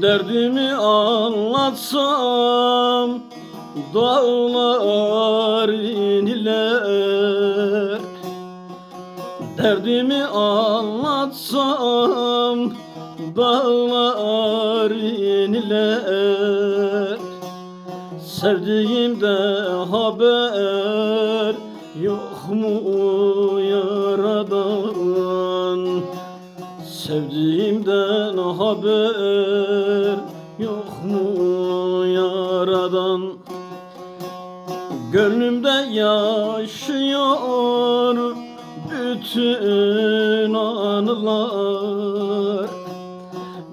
Derdimi anlatsam dağlar iniler Derdimi anlatsam dağlar iniler Sevdiğimden haber yok mu yaradan? Sevdiğimden haber Gönlümde yaşıyor bütün anılar.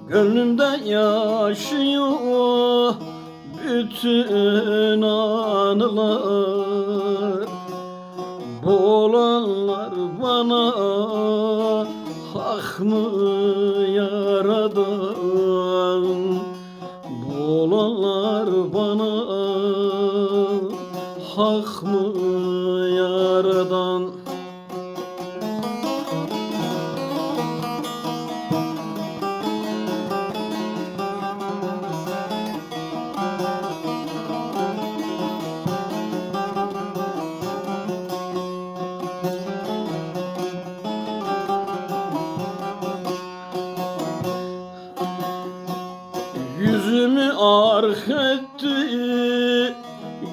Gönlümde yaşıyor bütün anılar. Bu olanlar bana hak mı yaradan? Bu olanlar mı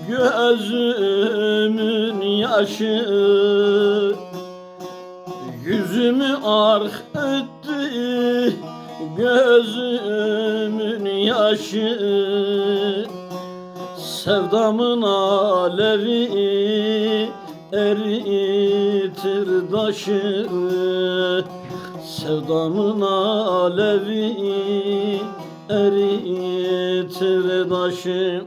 gözümün yaşı Yüzümü ark etti gözümün yaşı. Sevdamın alevi eritir taşı Sevdamın alevi eritir taşı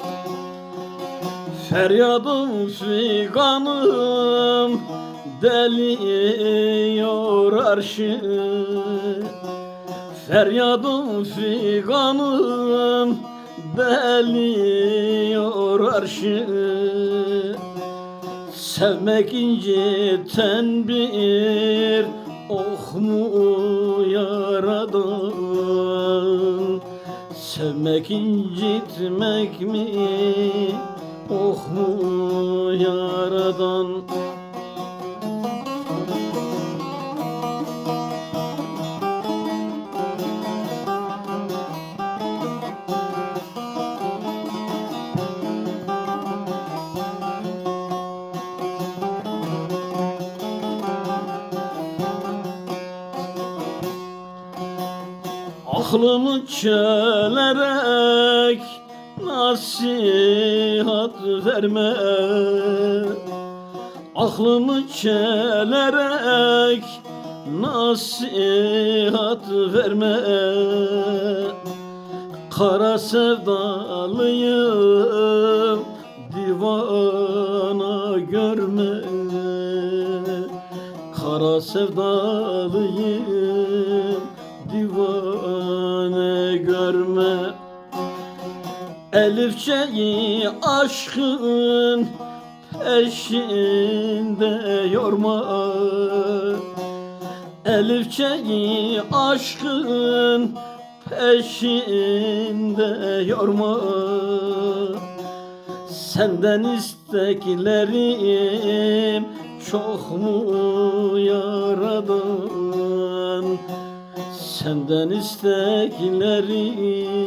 Feryadım figanım deliyor arşı. Feryadım figanım deliyor arşı. Sevmek inciten bir ok mu yaradan Sevmek incitmek mi yaradan. Aklımı çelerek nasihat verme. Aklımı çelerek nasihat verme. Kara sevdalıyım divana görme. Kara sevdalıyım Elifçeyi aşkın peşinde yorma Elifçeyi aşkın peşinde yorma Senden isteklerim çok mu yaradan? Senden isteklerim